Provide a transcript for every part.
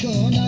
ঠিকনা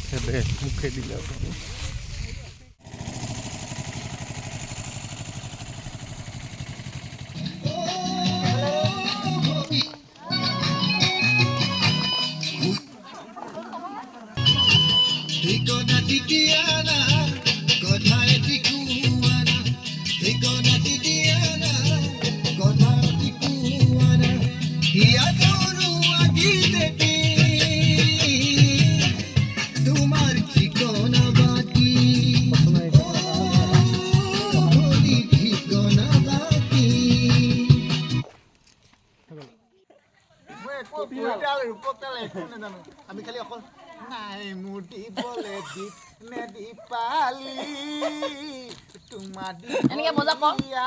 খেদে মুখে দিলে ঠিকনাটি দিয়া আমি খালি অকল নাই মোৰ দিবলে দীপ নে দীপালি তোমাৰ। দিয়া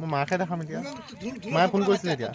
মই মাকে দেখাম এতিয়া মায়ে ফোন কৰিছিলে এতিয়া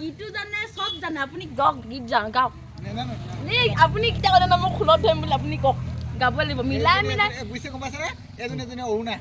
গীতটো জানে, চব জানে, আপুনি গাওক, গীত জান, গাওক। আপুনি কেতিয়া ক'লে ন, মই খোলত ধৰিম বুলি আপুনি কওক। Gabo le mi Ya tenía una.